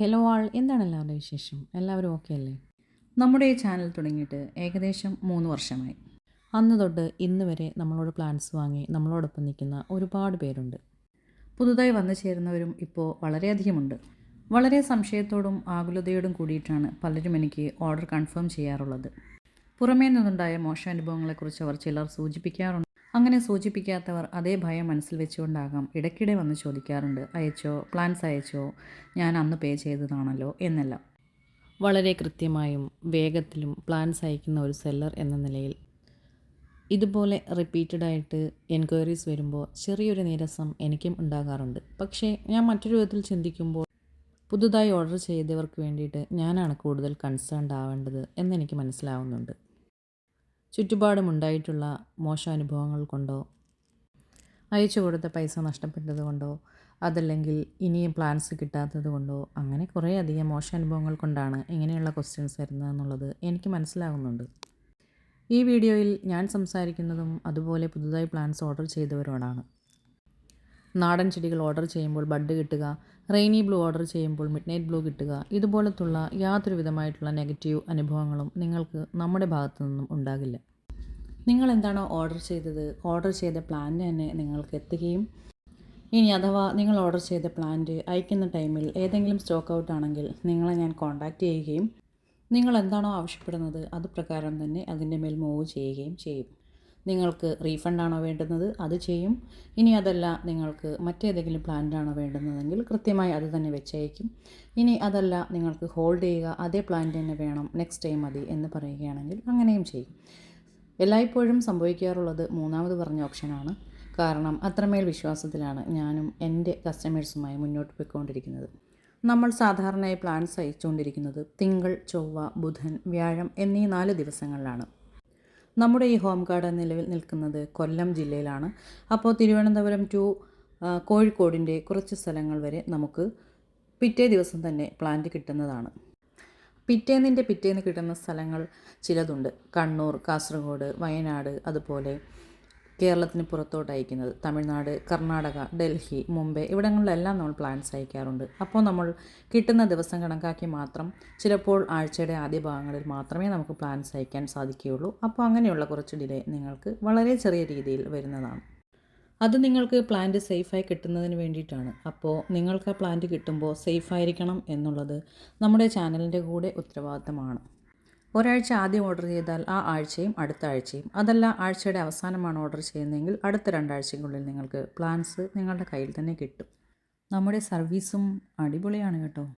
Hello ആൾ എന്താണ് എല്ലാവരുടെ വിശേഷം? എല്ലാവരും ഓക്കെ അല്ലേ? നമ്മുടെ ഈ ചാനൽ തുടങ്ങിയിട്ട് ഏകദേശം മൂന്ന് വർഷമായി. അന്ന് തൊട്ട് ഇന്ന് വരെ നമ്മളോട് പ്ലാൻസ് വാങ്ങി നമ്മളോടൊപ്പം നിൽക്കുന്ന ഒരുപാട് പേരുണ്ട്. പുതുതായി വന്നു ചേരുന്നവരും ഇപ്പോൾ വളരെയധികമുണ്ട്. വളരെ സംശയത്തോടും ആകുലതയോടും കൂടിയിട്ടാണ് പലരും എനിക്ക് ഓർഡർ കൺഫേം ചെയ്യാറുള്ളത്. പുറമേ നിന്നുണ്ടായ മോശം അനുഭവങ്ങളെക്കുറിച്ച് അവർ ചിലർ സൂചിപ്പിക്കാറുണ്ട്. അങ്ങനെ സൂചിപ്പിക്കാത്തവർ അതേ ഭയം മനസ്സിൽ വെച്ചുകൊണ്ടാകാം ഇടയ്ക്കിടെ വന്ന് ചോദിക്കാറുണ്ട് അയച്ചോ? പ്ലാൻസ് അയച്ചോ? ഞാൻ അന്ന് പേ ചെയ്തതാണല്ലോ? എന്നെല്ലാം. വളരെ കൃത്യമായും വേഗത്തിലും പ്ലാൻസ് അയക്കുന്ന ഒരു സെല്ലർ എന്ന നിലയിൽ. ഇതുപോലെ റിപ്പീറ്റഡായിട്ട് എൻക്വയറീസ് വരുമ്പോൾ ചെറിയൊരു നീരസം എനിക്കും ഉണ്ടാകാറുണ്ട്. പക്ഷേ ഞാൻ മറ്റൊരു വിധത്തിൽ ചിന്തിക്കുമ്പോൾ പുതുതായി ഓർഡർ ചെയ്തവർക്ക് വേണ്ടിയിട്ട് ഞാനാണ് കൂടുതൽ കൺസേൺഡ് ആവേണ്ടത് എന്നെനിക്ക് മനസ്സിലാവുന്നുണ്ട്. ചുറ്റുപാടുമുണ്ടായിട്ടുള്ള മോശം അനുഭവങ്ങൾ കൊണ്ടോ? അയച്ചു കൊടുത്ത പൈസ നഷ്ടപ്പെട്ടത് കൊണ്ടോ? അതല്ലെങ്കിൽ ഇനിയും പ്ലാൻസ് കിട്ടാത്തത് കൊണ്ടോ? അങ്ങനെ കുറേ അധികം മോശം അനുഭവങ്ങൾ കൊണ്ടാണ് ഇങ്ങനെയുള്ള ക്വസ്റ്റ്യൻസ് വരുന്നതെന്നുള്ളത് എനിക്ക് മനസ്സിലാകുന്നുണ്ട് ഈ വീഡിയോയിൽ ഞാൻ സംസാരിക്കുന്നതും അതുപോലെ പുതുതായി പ്ലാൻസ് ഓർഡർ ചെയ്തവരോടാണ് നാടൻ ചെടികൾ ഓർഡർ ചെയ്യുമ്പോൾ ബഡ് കിട്ടുക റെയിനി ബ്ലൂ ഓർഡർ ചെയ്യുമ്പോൾ മിഡ് നൈറ്റ് ബ്ലൂ കിട്ടുക ഇതുപോലത്തുള്ള യാതൊരു വിധമായിട്ടുള്ള നെഗറ്റീവ് അനുഭവങ്ങളും നിങ്ങൾക്ക് നമ്മുടെ ഭാഗത്തു നിന്നും ഉണ്ടാകില്ല. നിങ്ങൾ എന്താണോ ഓർഡർ ചെയ്തത് ഓർഡർ ചെയ്ത പ്ലാന്റ് തന്നെ നിങ്ങൾക്ക് എത്തുകയും ഇനി അഥവാ നിങ്ങൾ ഓർഡർ ചെയ്ത പ്ലാന്റ് അയക്കുന്ന ടൈമിൽ ഏതെങ്കിലും സ്റ്റോക്ക് ഔട്ട് ആണെങ്കിൽ നിങ്ങളെ ഞാൻ കോൺടാക്റ്റ് ചെയ്യുകയും നിങ്ങൾ എന്താണോ ആവശ്യപ്പെടുന്നത് അത് പ്രകാരം തന്നെ അതിന്റെ മേൽ മൂവ് ചെയ്യുകയും ചെയ്യും. നിങ്ങൾക്ക് റീഫണ്ടാണോ വേണ്ടുന്നത്? അത് ചെയ്യും. ഇനി അതല്ല നിങ്ങൾക്ക് മറ്റേതെങ്കിലും പ്ലാന്റാണോ വേണ്ടുന്നതെങ്കിൽ കൃത്യമായി അത് തന്നെ വെച്ചയക്കും. ഇനി അതല്ല നിങ്ങൾക്ക് ഹോൾഡ് ചെയ്യുക അതേ പ്ലാന്റ് തന്നെ വേണം നെക്സ്റ്റ് ടൈം മതി എന്ന് പറയുകയാണെങ്കിൽ അങ്ങനെയും ചെയ്യും. എല്ലായ്പ്പോഴും സംഭവിക്കാറുള്ളത് മൂന്നാമത് പറഞ്ഞ ഓപ്ഷനാണ് കാരണം അത്രമേൽ വിശ്വാസത്തിലാണ് ഞാനും എന്റെ കസ്റ്റമേഴ്സുമായി മുന്നോട്ട് പോയിക്കൊണ്ടിരിക്കുന്നത്. നമ്മൾ സാധാരണയായി പ്ലാൻസ് അയച്ചുകൊണ്ടിരിക്കുന്നത് തിങ്കൾ ചൊവ്വ ബുധൻ വ്യാഴം എന്നീ നാല് ദിവസങ്ങളിലാണ്. നമ്മുടെ ഈ ഹോം ഗാർഡൻ നിലവിൽ നിൽക്കുന്നത് കൊല്ലം ജില്ലയിലാണ്. അപ്പോൾ തിരുവനന്തപുരം ടു കോഴിക്കോടിന്റെ കുറച്ച് സ്ഥലങ്ങൾ വരെ നമുക്ക് പിറ്റേ ദിവസം തന്നെ പ്ലാന്റ് കിട്ടുന്നതാണ്. പിറ്റേന്നിന്റെ പിറ്റേന്ന് കിട്ടുന്ന സ്ഥലങ്ങൾ ചിലതുണ്ട്. കണ്ണൂർ കാസർഗോഡ് വയനാട് അതുപോലെ കേരളത്തിന് പുറത്തോട്ട് അയക്കുന്നത് തമിഴ്നാട് കർണാടക ഡൽഹി മുംബൈ ഇവിടങ്ങളിലെല്ലാം നമ്മൾ പ്ലാൻസ് അയക്കാറുണ്ട്. അപ്പോൾ നമ്മൾ കിട്ടുന്ന ദിവസം കണക്കാക്കി മാത്രം ചിലപ്പോൾ ആഴ്ചയുടെ ആദ്യ ഭാഗങ്ങളിൽ മാത്രമേ നമുക്ക് പ്ലാൻസ് അയക്കാൻ സാധിക്കുകയുള്ളൂ. അപ്പോൾ അങ്ങനെയുള്ള കുറച്ച് ഡിലേ നിങ്ങൾക്ക് വളരെ ചെറിയ രീതിയിൽ വരുന്നതാണ്. അത് നിങ്ങൾക്ക് പ്ലാന്റ് സേഫായി കിട്ടുന്നതിന് വേണ്ടിയിട്ടാണ്. അപ്പോൾ നിങ്ങൾക്ക് ആ പ്ലാന്റ് കിട്ടുമ്പോൾ സേഫായിരിക്കണം എന്നുള്ളത് നമ്മുടെ ചാനലിന്റെ കൂടെ ഉത്തരവാദിത്തമാണ്. ഒരാഴ്ച ആദ്യം ഓർഡർ ചെയ്താൽ ആ ആഴ്ചയും അടുത്ത ആഴ്ചയും. അതല്ല ആഴ്ചയുടെ അവസാനമാണ് ഓർഡർ ചെയ്യുന്നതെങ്കിൽ അടുത്ത രണ്ടാഴ്ചയ്ക്കുള്ളിൽ നിങ്ങൾക്ക് പ്ലാൻസ് നിങ്ങളുടെ കയ്യിൽ തന്നെ കിട്ടും. നമ്മുടെ സർവീസും അടിപൊളിയാണ് കേട്ടോ.